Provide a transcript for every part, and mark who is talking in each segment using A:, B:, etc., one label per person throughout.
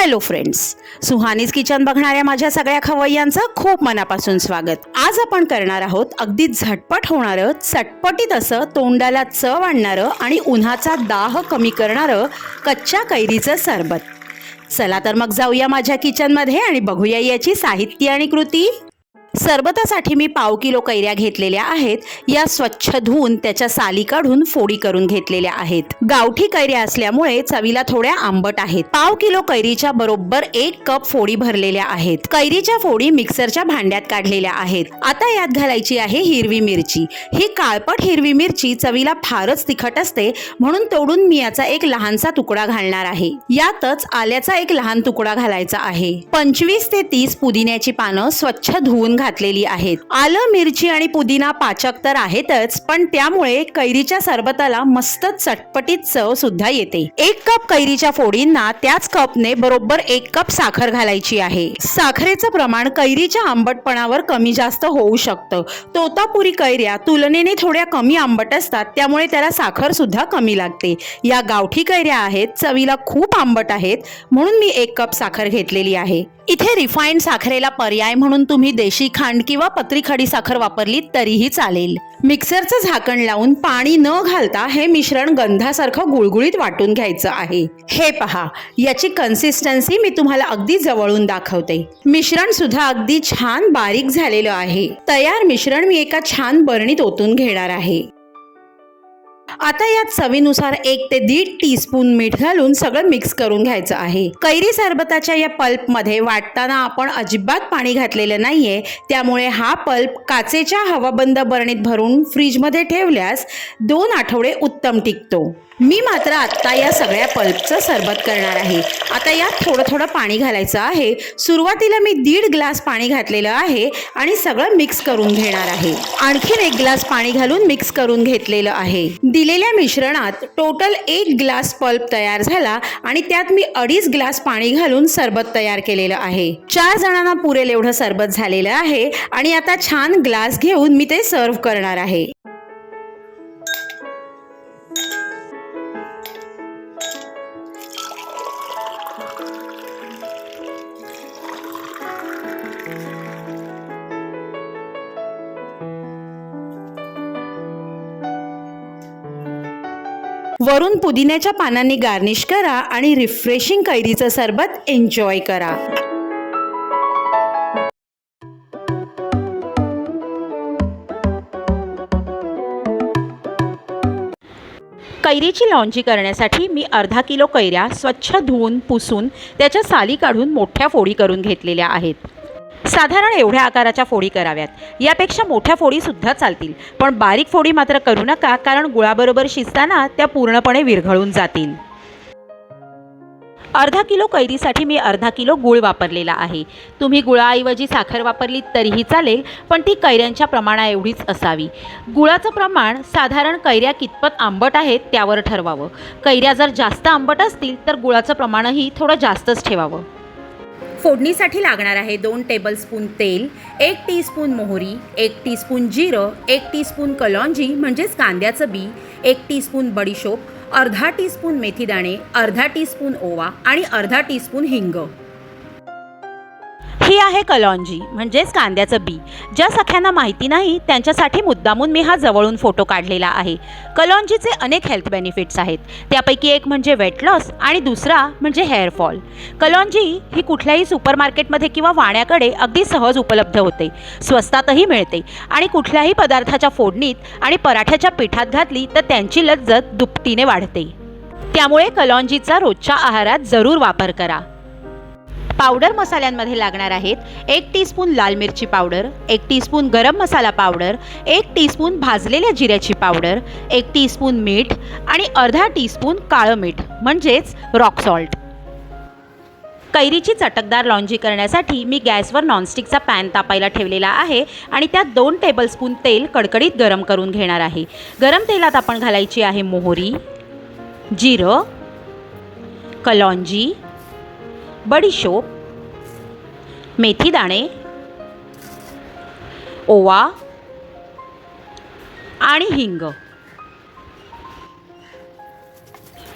A: Hello friends Suhani's kitchen बघणाऱ्या माझ्या सगळ्या खवय्यांचं खूप मनापासून स्वागत. आज आपण करणार आहोत अगदी झटपट होणारं चटपटीत असं तोंडाला चव आणणारं आणि उन्हाचा दाह कमी करणारं कच्च्या कैरीचं सरबत. चला तर मग जाऊया माझ्या किचनमध्ये आणि बघूया याची साहित्य आणि कृती. सरबतासाठी मी पाव किलो कैऱ्या घेतलेल्या आहेत. या स्वच्छ धुवून त्याच्या साली काढून फोडी करून घेतलेल्या आहेत. गावठी कैऱ्या असल्यामुळे चवीला थोड्या आंबट आहेत. पाव किलो कैरीच्या बरोबर एक कप फोडी भरलेल्या आहेत. कैरीच्या फोडी मिक्सरच्या भांड्यात काढलेल्या आहेत. आता यात घालायची आहे हिरवी मिरची. ही काळपट हिरवी मिरची चवीला फारच तिखट असते म्हणून तोडून मी याचा एक लहानसा तुकडा घालणार आहे. यातच आल्याचा एक लहान तुकडा घालायचा आहे. पंचवीस ते तीस पुदिन्याची पानं स्वच्छ धुवून घातलेली आहेत. आलं मिरची आणि पुदिना पाचक तर आहेतच पण त्यामुळे कैरीच्या सरबताला मस्त चटपटीत चव सुद्धा येते. एक कप कैरीच्या फोडींना त्याच कपने बरोबर एक कप साखर घालायची आहे. साखरेचं प्रमाण कैरीच्या आंबटपणावर कमी जास्त होऊ शकतं. तोतापुरी कैऱ्या तुलनेने थोड्या कमी आंबट असतात त्यामुळे त्याला साखर सुद्धा कमी लागते. या गावठी कैऱ्या आहेत चवीला खूप आंबट आहेत म्हणून मी एक कप साखर घेतलेली आहे. इथे रिफाईंड साखरेला पर्याय म्हणून तुम्ही देशी खांड किंवा पत्री खडी साखर वापरली तरीही चालेल. मिक्सरचं झाकण लावून पाणी न घालता हे मिश्रण गंधासारखं गुळगुळीत वाटून घ्यायचं आहे. हे पहा याची कन्सिस्टन्सी मी तुम्हाला अगदी जवळून दाखवते. मिश्रण सुद्धा अगदी छान बारीक झालेलं आहे. तयार मिश्रण मी एका छान बरणीत ओतून घेणार आहे. आता यात चवीनुसार एक ते दीड टी स्पून मीठ घालून सगळं मिक्स करून घ्यायचं आहे. कैरी सरबताच्या या पल्पमध्ये वाटताना आपण अजिबात पाणी घातलेलं नाहीये. त्यामुळे हा पल्प काचेच्या हवाबंद बरणीत भरून फ्रीजमध्ये ठेवल्यास दोन आठवडे उत्तम टिकतो. मी मात्र आत्ता या सगळ्या पल्पचं सरबत करणार आहे. आता यात थोडं थोडं पाणी घालायचं आहे. सुरुवातीला मी दीड ग्लास पाणी घातलेलं आहे आणि सगळं मिक्स करून घेणार आहे. आणखीन एक ग्लास पाणी घालून मिक्स करून घेतलेलं आहे. दिलेल्या मिश्रणात टोटल एक ग्लास पल्प तयार झाला आणि त्यात मी अडीच ग्लास पाणी घालून सरबत तयार केलेलं आहे. चार जणांना पुरेल एवढं सरबत झालेलं आहे आणि आता छान ग्लास घेऊन मी ते सर्व करणार आहे. वरून पुदिन्याच्या पानांनी गार्निश करा आणि रिफ्रेशिंग कैरीचं सरबत एन्जॉय करा. कैरीची लॉन्जी करण्यासाठी मी अर्धा किलो कैऱ्या स्वच्छ धुवून पुसून त्याच्या साली काढून मोठ्या फोडी करून घेतलेल्या आहेत. साधारण एवढ्या आकाराच्या फोडी कराव्यात. यापेक्षा मोठ्या फोडीसुद्धा चालतील. पण बारीक फोडी मात्र करू नका कारण गुळाबरोबर शिजताना त्या पूर्णपणे विरघळून जातील. अर्धा किलो कैरीसाठी मी अर्धा किलो गूळ वापरलेला आहे. तुम्ही गुळाऐवजी साखर वापरली तरीही चालेल पण ती कैऱ्यांच्या प्रमाणाएवढीच असावी. गुळाचं प्रमाण साधारण कैऱ्या कितपत आंबट आहेत त्यावर ठरवावं. कैऱ्या जर जास्त आंबट असतील तर गुळाचं प्रमाणही थोडं जास्तच ठेवावं. फोडणीसाठी लागणार आहे दोन टेबलस्पून तेल एक टीस्पून मोहरी एक टीस्पून जिरं एक टीस्पून कलौंजी म्हणजेच कांद्याचं बी एक टीस्पून बडीशोप अर्धा टीस्पून मेथीदाणे अर्धा टीस्पून ओवा आणि अर्धा टीस्पून हिंग. ही आहे कलॉंजी म्हणजेच कांद्याचं बी. ज्या सख्यांना माहिती नाही त्यांच्यासाठी मुद्दामून मी हा जवळून फोटो काढलेला आहे. कलॉंजीचे अनेक हेल्थ बेनिफिट्स आहेत. त्यापैकी एक म्हणजे वेट लॉस आणि दुसरा म्हणजे हेअरफॉल कलॉंजी ही कुठल्याही सुपरमार्केटमध्ये किंवा वाण्याकडे अगदी सहज उपलब्ध होते. स्वस्तातही मिळते. आणि कुठल्याही पदार्थाच्या फोडणीत आणि पराठ्याच्या पिठात घातली तर त्यांची लज्जत दुपटीने वाढते. त्यामुळे कलॉंजीचा रोजच्या आहारात जरूर वापर करा. पावडर मसाल्यांमध्ये लागणार आहेत. एक टीस्पून लाल मिरची पावडर एक टीस्पून गरम मसाला पावडर एक टीस्पून भाजलेल्या जिऱ्याची पावडर एक टीस्पून मीठ आणि अर्धा टीस्पून काळं मीठ म्हणजेच रॉक सॉल्ट कैरीची चटकदार लॉन्जी करण्यासाठी मी गॅसवर नॉनस्टिकचा पॅन तापायला ठेवलेला आहे आणि त्यात दोन टेबलस्पून तेल कडकडीत गरम करून घेणार आहे. गरम तेलात आपण घालायची आहे मोहरी जिरं कलॉंजी बडीशोप मेथीदाणे ओवा आणि हिंग.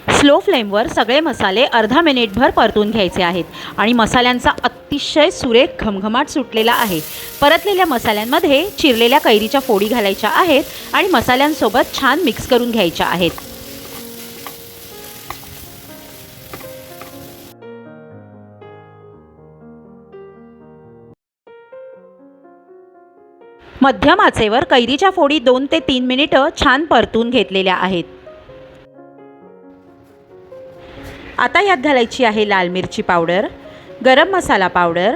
A: स्लो फ्लेमवर सगळे मसाले अर्धा मिनिटभर परतून घ्यायचे आहेत आणि मसाल्यांचा अतिशय सुरेख घमघमाट सुटलेला आहे. परतलेल्या मसाल्यांमध्ये चिरलेल्या कैरीच्या फोडी घालायच्या आहेत आणि मसाल्यांसोबत छान मिक्स करून घ्यायच्या आहेत. मध्यम आचेवर कैरीच्या फोडी दोन ते तीन मिनिटं छान परतून घेतलेल्या आहेत. आता यात घालायची आहे लाल मिरची पावडर गरम मसाला पावडर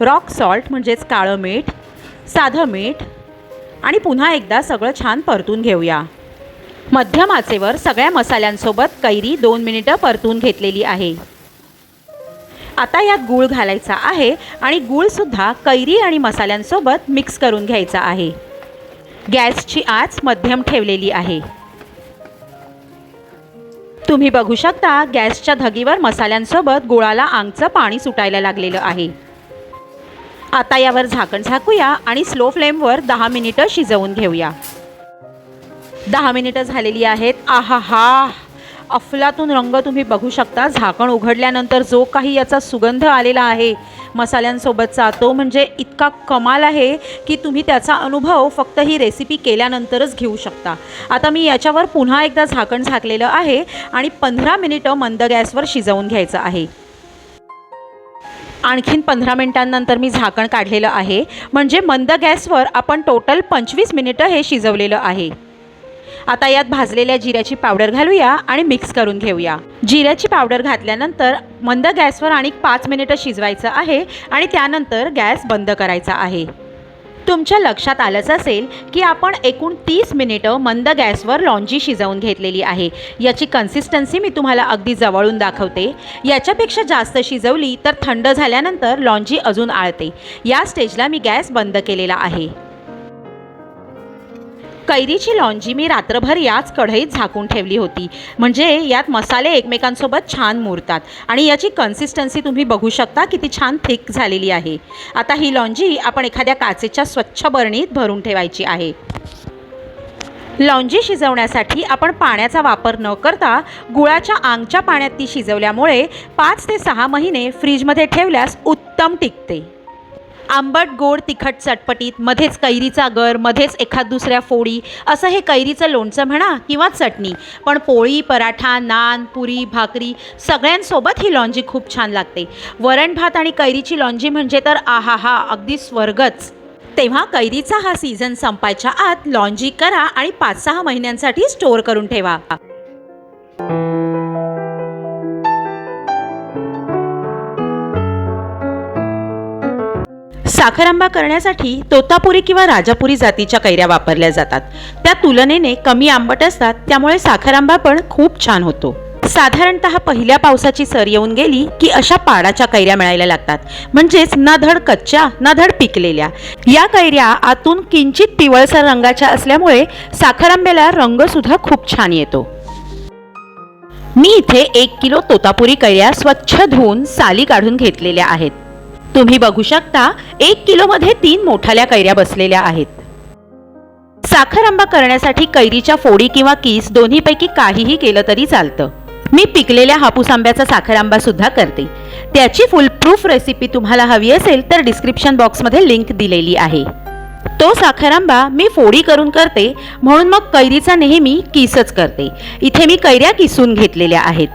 A: रॉक सॉल्ट म्हणजेच काळं मीठ साधं मीठ आणि पुन्हा एकदा सगळं छान परतून घेऊया. मध्यम आचेवर सगळ्या मसाल्यांसोबत कैरी दोन मिनिटं परतून घेतलेली आहे. आता यात गूळ घालायचा आहे आणि गूळसुद्धा कैरी आणि मसाल्यांसोबत मिक्स करून घ्यायचा आहे. गॅसची आच मध्यम ठेवलेली आहे. तुम्ही बघू शकता गॅसच्या धगीवर मसाल्यांसोबत गुळाला आंगचं पाणी सुटायला लागलेलं आहे. आता यावर झाकण झाकूया आणि स्लो फ्लेमवर दहा मिनिटं शिजवून घेऊया. दहा मिनिटं झालेली आहेत. आहा हा अफलातून रंग तुम्ही बघू शकता. झाकण उघडल्यानंतर जो काही याचा सुगंध आलेला आहे मसाल्यांसोबतचा तो म्हणजे इतका कमाल आहे की तुम्ही त्याचा अनुभव फक्त ही रेसिपी केल्यानंतरच घेऊ शकता. आता मी याच्यावर पुन्हा एकदा झाकण झाकलेलं आहे आणि पंधरा मिनिटं मंद गॅसवर शिजवून घ्यायचं आहे. आणखीन पंधरा मिनिटांनंतर मी झाकण काढलेलं आहे. म्हणजे मंद गॅसवर आपण टोटल पंचवीस मिनिटं हे शिजवलेलं आहे. आता यात भाजलेल्या जिऱ्याची पावडर घालूया आणि मिक्स करून घेऊया. जिऱ्याची पावडर घातल्यानंतर मंद गॅसवर आणि पाच मिनिटं शिजवायचं आहे आणि त्यानंतर गॅस बंद करायचा आहे. तुमच्या लक्षात आलंच असेल की आपण एकूण तीस मिनिटं मंद गॅसवर लॉन्जी शिजवून घेतलेली आहे. याची कन्सिस्टन्सी मी तुम्हाला अगदी जवळून दाखवते. याच्यापेक्षा जास्त शिजवली तर थंड झाल्यानंतर लॉन्जी अजून आळते. या स्टेजला मी गॅस बंद केलेला आहे. कैरीची लॉन्जी मी रात्रभर याच कढईत झाकून ठेवली होती. म्हणजे यात मसाले एकमेकांसोबत छान मुरतात. आणि याची कन्सिस्टन्सी तुम्ही बघू शकता किती छान थिक झालेली आहे. आता ही लॉन्जी आपण एखाद्या काचेच्या स्वच्छ बरणीत भरून ठेवायची आहे. लॉन्जी शिजवण्यासाठी आपण पाण्याचा वापर न करता गुळाच्या आंगच्या पाण्यात ती शिजवल्यामुळे पाच ते सहा महिने फ्रीजमध्ये ठेवल्यास उत्तम टिकते. आंबट गोड तिखट चटपटीत मध्येच कैरीचा गर मध्येच एखाद दुसऱ्या फोडी असं हे कैरीचं लोणचं म्हणा किंवा चटणी. पण पोळी पराठा नान पुरी भाकरी सगळ्यांसोबत ही लॉन्जी खूप छान लागते. वरण भात आणि कैरीची लॉन्जी म्हणजे तर आहा हा अगदी स्वर्गच. तेव्हा कैरीचा हा सीझन संपायच्या आत लॉन्जी करा आणि पाच सहा महिन्यांसाठी स्टोअर करून ठेवा. साखर आंबा करण्यासाठी तोतापुरी किंवा राजापुरी जातीच्या कैऱ्या वापरल्या जातात. त्या तुलनेने कमी आंबट असतात त्यामुळे साखर आंबा पण खूप छान होतो. साधारणतः पहिल्या पावसाची सर येऊन गेली की अशा पाडाच्या कैऱ्या मिळायला लागतात. म्हणजेच ना धड कच्च्या ना धड पिकलेल्या. या कैऱ्या आतून किंचित पिवळसर रंगाच्या असल्यामुळे साखर आंब्याला खूप छान येतो. मी इथे एक किलो तोतापुरी कैऱ्या स्वच्छ धुवून साली काढून घेतलेल्या आहेत. तुम्ही बघू शकता एक किलोमध्ये तीन मोठाल्या कैऱ्या बसलेल्या आहेत. साखर आंबा करण्यासाठी कैरीच्या फोडी किंवा किस दोन्हीपैकी काहीही केलं तरी चालतं. मी पिकलेल्या हापूस आंब्याचा साखर आंबा सुद्धा करते. त्याची फुल प्रूफ रेसिपी तुम्हाला हवी असेल तर डिस्क्रिप्शन बॉक्समध्ये लिंक दिलेली आहे. तो साखर आंबा मी फोडी करून करते म्हणून मग कैरीचा नेहमी किसच करते. इथे मी कैऱ्या किसून घेतलेल्या आहेत.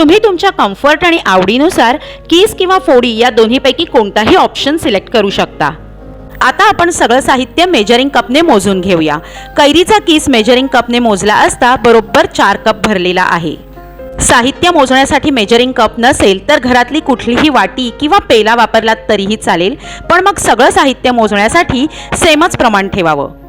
A: तुम्ही तुमच्या कम्फर्ट आणि आवडीनुसार कीस किंवा फोडी या दोन्हीपैकी कोणताही ऑप्शन सिलेक्ट करू शकता. आता आपण सगळं साहित्य मेजरिंग कपने मोजून घेऊया. कैरीचा किस मेजरिंग कपने मोजला असता बरोबर चार कप भरलेला आहे. साहित्य मोजण्यासाठी मेजरिंग कप नसेल तर घरातली कुठलीही वाटी किंवा पेला वापरलात तरीही चालेल पण मग सगळं साहित्य मोजण्यासाठी सेमच प्रमाण ठेवावं.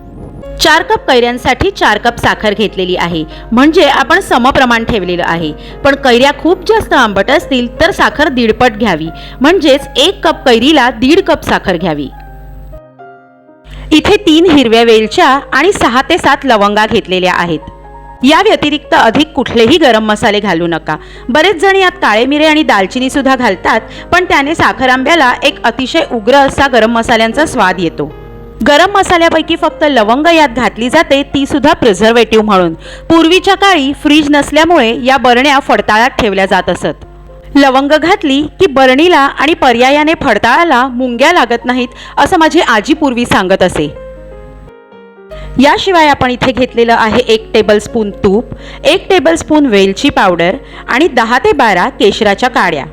A: चार कप कैऱ्यांसाठी चार कप साखर घेतलेली आहे. म्हणजे आपण समप्रमाण ठेवलेलं आहे. पण कैऱ्या खूप जास्त आंबट असतील तर साखर दीडपट घ्यावी. म्हणजेच एक कप कैरीला दीड कप साखर घ्यावी. इथे तीन हिरव्या वेलच्या आणि सहा ते सात लवंगा घेतलेल्या आहेत. या व्यतिरिक्त अधिक कुठलेही गरम मसाले घालू नका. बरेच जण यात काळे मिरे आणि दालचिनी सुद्धा घालतात पण त्याने साखर आंब्याला एक अतिशय उग्र असा गरम मसाल्यांचा स्वाद येतो. गरम मसाल्यापैकी फक्त लवंग यात घातली जाते ती सुद्धा प्रिझर्वेटिव्ह म्हणून. पूर्वीच्या काळी फ्रीज नसल्यामुळे या बरण्या फडताळात ठेवल्या जात असत. लवंग घातली की बरणीला आणि पर्यायाने फडताळाला मुंग्या लागत नाहीत असं माझी आजी पूर्वी सांगत असे. याशिवाय आपण इथे घेतलेलं आहे एक टेबलस्पून तूप एक टेबलस्पून वेलची पावडर आणि दहा ते बारा केशराच्या काड्या.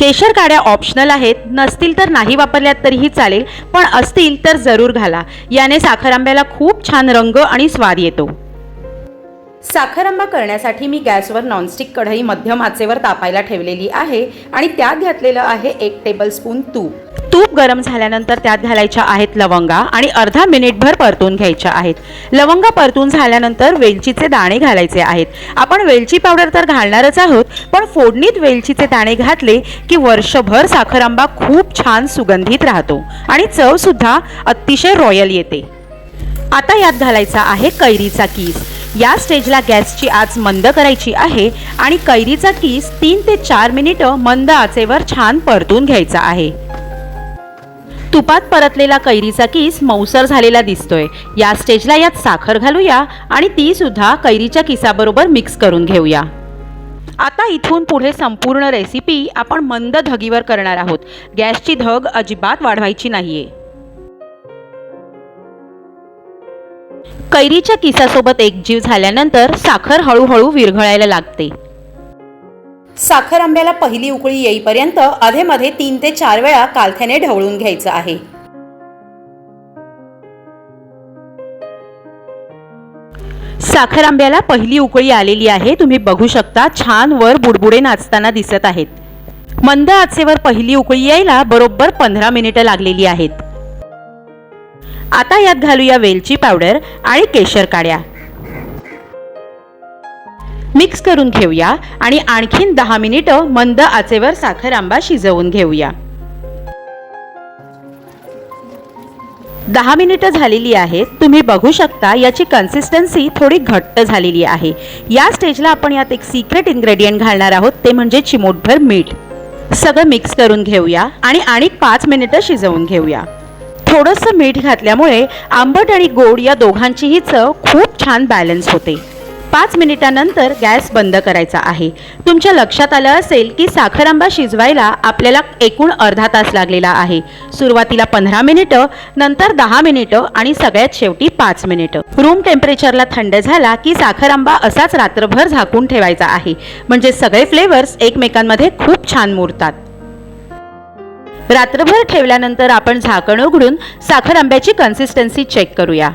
A: केशर काड्या ऑप्शनल आहेत. नसतील तर नाही वापरल्यात तरीही चालेल पण असतील तर जरूर घाला. याने साखर आंब्याला खूप छान रंग आणि स्वाद येतो. साखर आंबा करण्यासाठी मी गॅसवर नॉनस्टिक कढई मध्यम आचेवर तापायला ठेवलेली आहे आणि त्यात घातलेलं आहे एक टेबलस्पून तूप. तूप गरम झाल्यानंतर त्यात घालायच्या आहेत लवंगा आणि अर्धा मिनिटभर परतून घ्यायच्या आहेत. लवंगा परतून झाल्यानंतर वेलचीचे दाणे घालायचे आहेत. आपण वेलची पावडर तर घालणारच आहोत पण फोडणीत वेलचीचे दाणे घातले की वर्षभर साखर आंबा खूप छान सुगंधित राहतो आणि चवसुद्धा अतिशय रॉयल येते. आता यात घालायचा आहे कैरीचा कीस. या स्टेजला गॅसची आच मंद करायची आहे आणि कैरीचा किस तीन ते चार मिनिटं मंद आचेवर छान परतून घ्यायचा आहे. तुपात परतलेला कैरीचा किस मऊसर झालेला दिसतोय. या स्टेजला यात साखर घालूया आणि ती सुद्धा कैरीच्या किसाबरोबर मिक्स करून घेऊया. आता इथून पुढे संपूर्ण रेसिपी आपण मंद धगीवर करणार आहोत. गॅसची धग अजिबात वाढवायची नाहीये. कैरीच्या किसासोबत एकजीव झाल्यानंतर साखर हळूहळू विरघळायला लागते. साखर आंब्याला पहिली उकळी येईपर्यंत अधेमध्ये तीन ते चार वेळा कालथ्याने ढवळून घ्यायचं आहे. साखर आंब्याला पहिली उकळी आलेली आहे. तुम्ही बघू शकता छान वर बुडबुडे नाचताना दिसत आहेत. मंद आचेवर पहिली उकळी यायला बरोबर पंधरा मिनिटं लागलेली आहेत. आता यात घालूया वेलची पावडर आणि केशर काड्या. मिक्स करून घेऊया आणि आणखीन दहा मिनिटं मंद आचेवर साखर आंबा शिजवून घेऊया. दहा मिनिटं झालेली आहेत. तुम्ही बघू शकता याची कन्सिस्टन्सी थोडी घट्ट झालेली आहे. या स्टेजला आपण यात एक सिक्रेट इन्ग्रेडियंट घालणार आहोत ते म्हणजे चिमूटभर मीठ. सगळं मिक्स करून घेऊया आणि आणि पाच मिनिटं शिजवून घेऊया. थोडंसं मीठ घातल्यामुळे आंबट आणि गोड या दोघांचीही चव खूप छान बॅलन्स होते. पाच मिनिटानंतर गॅस बंद करायचा आहे. तुमच्या लक्षात आलं असेल की साखर आंबा शिजवायला आपल्याला एकूण अर्धा तास लागलेला आहे. सुरुवातीला पंधरा मिनिटं नंतर दहा मिनिटं आणि सगळ्यात शेवटी पाच मिनिटं. रूम टेम्परेचरला थंड झाला की साखर आंबा असाच रात्रभर झाकून ठेवायचा आहे. म्हणजे सगळे फ्लेवर्स एकमेकांमध्ये खूप छान मुरतात. रात्रभर ठेवल्यानंतर आपण झाकण उघडून साखर आंब्याची कन्सिस्टन्सी चेक करूया.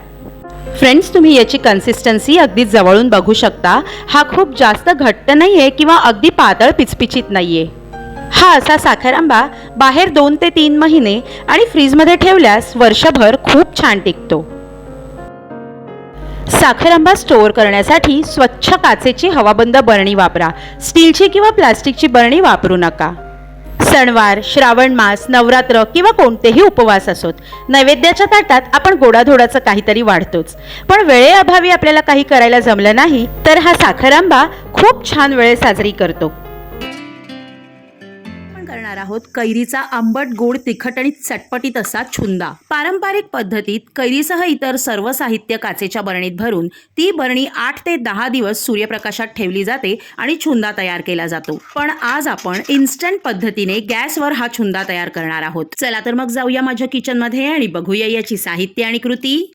A: फ्रेंड्स तुम्ही याची कन्सिस्टन्सी अगदी जवळून बघू शकता. हा खूप जास्त घट्ट नाही आहे किंवा अगदी पातळ पिचपिचीत आहे हा असा साखर आंबा बाहेर दोन ते तीन महिने आणि फ्रीजमध्ये ठेवल्यास वर्षभर खूप छान टिकतो. साखर आंबा स्टोअर करण्यासाठी स्वच्छ काचेची हवाबंद बरणी वापरा. स्टीलची किंवा प्लास्टिकची बरणी वापरू नका. सणवार श्रावण मास नवरात्र किंवा कोणतेही उपवास असोत. नैवेद्याच्या ताटात आपण गोडाधोडाचं काहीतरी वाढतोच. पण वेळेअभावी आपल्याला काही करायला जमलं नाही तर हा साखर आंबा खूप छान वेळ साजरी करतो. करणार आहोत कैरीचा आंबट गोड तिखट आणि चटपटीत असा छुंदा. पारंपरिक पद्धतीत कैरीसह इतर सर्व साहित्य काचेच्या बरणीत भरून ती बरणी आठ ते दहा दिवस सूर्यप्रकाशात ठेवली जाते आणि छुंदा तयार केला जातो. पण आज आपण इन्स्टंट पद्धतीने गॅसवर हा छुंदा तयार करणार आहोत. चला तर मग जाऊया माझ्या किचनमध्ये आणि बघूया याची साहित्य आणि कृती.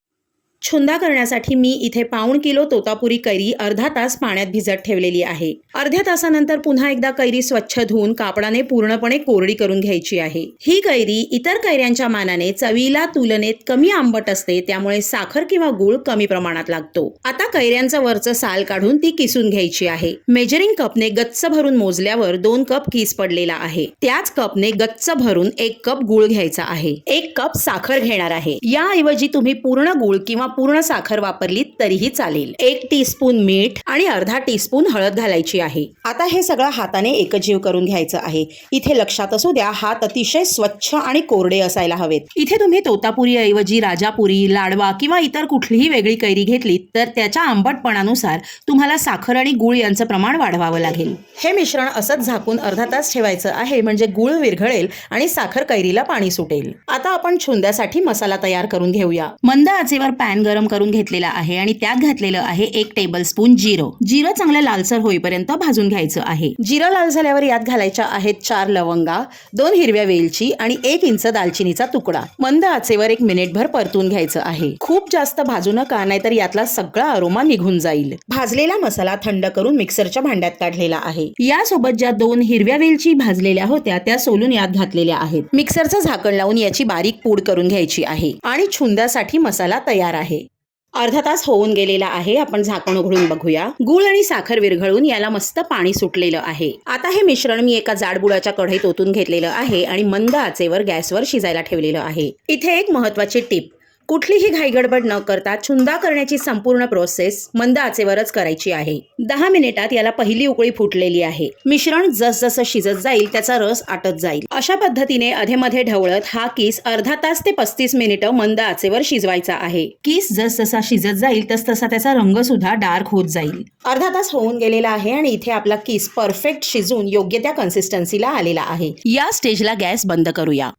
A: छुंदा करण्यासाठी मी इथे पाऊण किलो तोतापुरी कैरी अर्धा तास पाण्यात भिजत ठेवलेली आहे. अर्ध्या तासानंतर पुन्हा एकदा कैरी स्वच्छ धुवून कापडाने पूर्णपणे कोरडी करून घ्यायची आहे. ही कैरी इतर कैऱ्यांच्या मानाने चवीला तुलनेत कमी आंबट असते त्यामुळे साखर किंवा गुळ कमी प्रमाणात लागतो. आता कैऱ्यांचं वरचं साल काढून ती किसून घ्यायची आहे. मेजरिंग कपने गच्च भरून मोजल्यावर दोन कप किस पडलेला आहे. त्याच कपने गच्च भरून एक कप गुळ घ्यायचा आहे. एक कप साखर घेणार आहे. याऐवजी तुम्ही पूर्ण गुळ किंवा पूर्ण साखर वापरली तरीही चालेल. एक टीस्पून मीठ आणि अर्धा टीस्पून हळद घालायची आहे. आता हे सगळं हाताने एकजीव करून घ्यायचं आहे. इथे लक्षात असू द्या हात अतिशय स्वच्छ आणि कोरडे असायला हवेत. इथे तुम्ही तोतापुरी ऐवजी राजापुरी लाडवा किंवा इतर कुठलीही वेगळी कैरी घेतली तर त्याच्या आंबटपणानुसार तुम्हाला साखर आणि गुळ यांचं प्रमाण वाढवावं लागेल. हे मिश्रण असंच झाकून अर्धा तास ठेवायचं आहे म्हणजे गुळ विरघळेल आणि साखर कैरीला पाणी सुटेल. आता आपण छुंद्यासाठी मसाला तयार करून घेऊया. मंद आचेवर पॅन गरम करून घेतलेला आहे आणि त्यात घातलेलं आहे एक टेबल स्पून जिरं. जिरं चांगलं लालसर होईपर्यंत भाजून घ्यायचं आहे. जिरं लाल झाल्यावर यात घालायच्या आहेत चार लवंगा दोन हिरव्या वेलची आणि एक इंच दालचिनीचा तुकडा. मंद आचेवर एक मिनिटभर परतून घ्यायचं आहे. खूप जास्त भाजू नका नाहीतर यातला सगळा अरोमा निघून जाईल. भाजलेला मसाला थंड करून मिक्सरच्या भांड्यात काढलेला आहे. यासोबत ज्या दोन हिरव्या वेलची भाजलेल्या होत्या त्या सोलून यात घातलेल्या आहेत. मिक्सरचं झाकण लावून याची बारीक पूड करून घ्यायची आहे. आणि छुंदासाठी मसाला तयार आहे. अर्धा तास होऊन गेलेला आहे. आपण झाकण उघडून बघूया. गुळ आणि साखर विरघळून याला मस्त पाणी सुटलेलं आहे. आता हे मिश्रण मी एका जाडबुडाच्या कढईत ओतून घेतलेलं आहे आणि मंद आचेवर गॅसवर शिजायला ठेवलेलं आहे. इथे एक महत्वाची टिप. कुठलीही घाईगडबड न करता छुंदा करण्याची संपूर्ण प्रोसेस मंद आचेवरच करायची आहे. दहा मिनिटात याला पहिली उकळी फुटलेली आहे. मिश्रण जसजसं शिजत जाईल त्याचा रस आटत जाईल. अशा पद्धतीने अधेमध्ये ढवळत हा किस अर्धा तास ते पस्तीस मिनिटं मंद आचेवर शिजवायचा आहे. किस जसजसा शिजत जाईल तस तसा त्याचा रंग सुद्धा डार्क होत जाईल. अर्धा तास होऊन गेलेला आहे आणि इथे आपला किस परफेक्ट शिजून योग्य त्या कन्सिस्टन्सीला आलेला आहे. या स्टेजला गॅस बंद करूया.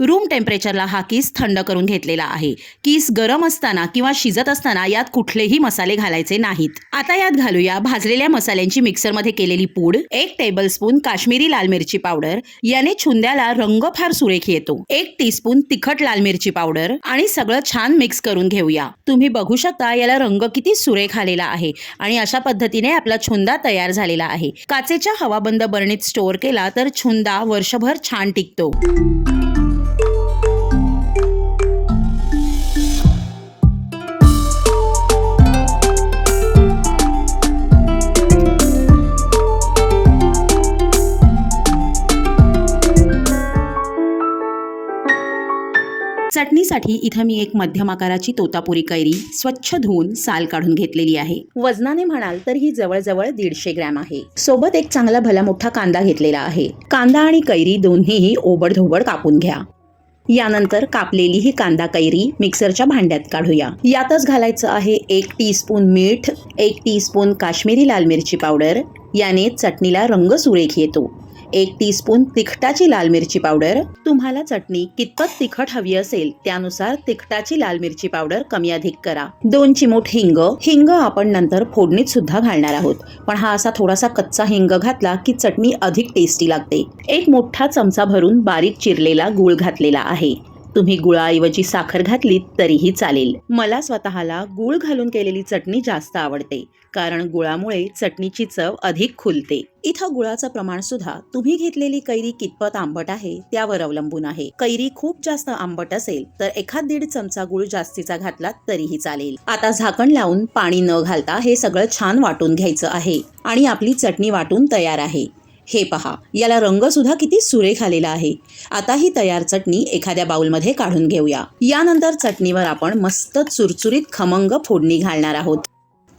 A: रूम टेम्परेचरला हा किस थंड करून घेतलेला आहे. किस गरम असताना किंवा शिजत असताना यात कुठलेही मसाले घालायचे नाहीत. आता यात घालूया भाजलेल्या मसाल्यांची मिक्सरमध्ये केलेली पूड एक टेबल स्पून काश्मीरी लाल मिरची पावडर याने छुंद्याला रंग फार सुरेख येतो. एक टीस्पून तिखट लाल मिरची पावडर आणि सगळं छान मिक्स करून घेऊया. तुम्ही बघू शकता याला रंग किती सुरेख आलेला आहे आणि अशा पद्धतीने आपला छुंदा तयार झालेला आहे. काचेच्या हवाबंद बरणीत स्टोअर केला तर छुंदा वर्षभर छान टिकतो. चटणीसाठी इथं मी एक मध्यम आकाराची तोतापुरी कैरी स्वच्छ धुवून साल काढून घेतलेली आहे. वजनाने म्हणाल तर ही जवळजवळ दीडशे ग्रॅम आहे. सोबत एक चांगला भला मोठा कांदा घेतलेला आहे. कांदा आणि कैरी दोन्हीही ओबडधोबड कापून घ्या. यानंतर कापलेली ही कांदा कैरी मिक्सरच्या भांड्यात काढूया. यातच घालायचं आहे एक टीस्पून मीठ एक टीस्पून काश्मीरी लाल मिरची पावडर. याने चटणीला रंग सुरेख येतो. एक टीस्पून तिखटाची लाल मिरची पावडर तुम्हाला चटणी कितपत तिखट हवी असेल त्यानुसार तिखटाची लाल मिरची पावडर कमी अधिक करा. दोन चिमूट हिंग. हिंग आपण नंतर फोडणीत सुद्धा घालणार आहोत. पण हा असा थोडासा कच्चा हिंग घातला की चटणी अधिक टेस्टी लागते. एक मोठा चमचा भरून बारीक चिरलेला गूळ घातलेला आहे. तुम्ही गुळाऐवजी साखर घातली तरीही चालेल. मला स्वतःला गुळ घालून केलेली चटणी जास्त आवडते कारण गुळामुळे चटणीची चव अधिक खुलते. इथं गुळाचं प्रमाण सुद्धा तुम्ही घेतलेली कैरी कितपत आंबट आहे त्यावर अवलंबून आहे. कैरी खूप जास्त आंबट असेल तर एखाद दीड चमचा गुळ जास्तीचा घातला तरीही चालेल. आता झाकण लावून पाणी न घालता हे सगळं छान वाटून घ्यायचं आहे आणि आपली चटणी वाटून तयार आहे. हे पहा याला रंग सुद्धा किती सुरेख आलेला आहे. आता ही तयार चटणी एखाद्या बाउलमध्ये काढून घेऊया. यानंतर चटणीवर आपण मस्त चुरचुरीत खमंग फोडणी घालणार आहोत.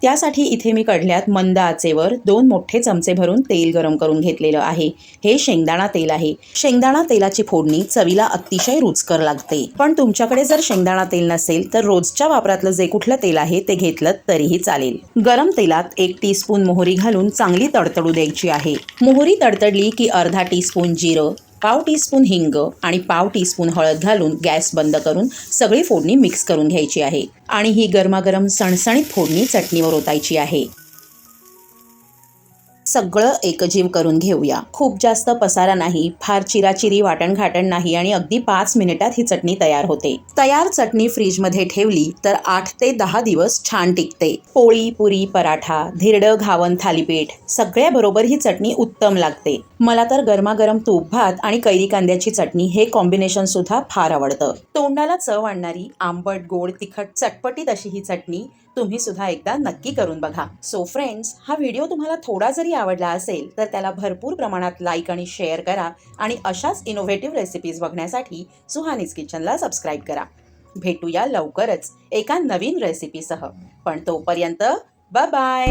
A: त्यासाठी इथे मी कढल्यात मंद आचेवर दोन मोठे चमचे भरून तेल गरम करून घेतलेलं आहे. हे शेंगदाणा तेल आहे. शेंगदाणा तेलाची फोडणी चवीला अतिशय रुचकर लागते. पण तुमच्याकडे जर शेंगदाणा तेल नसेल तर रोजच्या वापरातलं जे कुठलं तेल आहे ते घेतलं तरीही चालेल. गरम तेलात एक टीस्पून मोहरी घालून चांगली तडतडू द्यायची आहे. मोहरी तडतडली की अर्धा टीस्पून जिरं पाव टीस्पून हिंग आणि पाव टीस्पून हळद घालून गॅस बंद करून सगळी फोडणी मिक्स करून घ्यायची आहे. आणि ही गरमागरम सणसणीत फोडणी चटणीवर ओतायची आहे. सगळं एकजीव करून घेऊया. खूप जास्त पसारा नाही फार चिराचिरी वाटण घाटण नाही आणि अगदी पाच मिनिटात ही चटणी तयार होते. तयार चटणी फ्रीजमध्ये ठेवली तर आठ ते दहा दिवस छान टिकते. पोळी पुरी पराठा धिरडं घावन थालीपीठ सगळ्याबरोबर ही चटणी उत्तम लागते. मला तर गरमागरम तूप भात आणि कैरी कांद्याची चटणी हे कॉम्बिनेशन सुद्धा फार आवडतं. तोंडाला चव आणणारी आंबट गोड तिखट चटपटीत अशी ही चटणी तुम्ही सुद्धा एकदा नक्की करून बघा. सो फ्रेंड्स हा व्हिडिओ तुम्हाला थोडा जरी आवडला असेल तर त्याला भरपूर प्रमाणात लाईक आणि शेअर करा आणि अशाच इनोव्हेटिव्ह रेसिपीज बघण्यासाठी सुहानीज किचनला सबस्क्राईब करा. भेटूया लवकरच एका नवीन रेसिपीसह पण तोपर्यंत बाय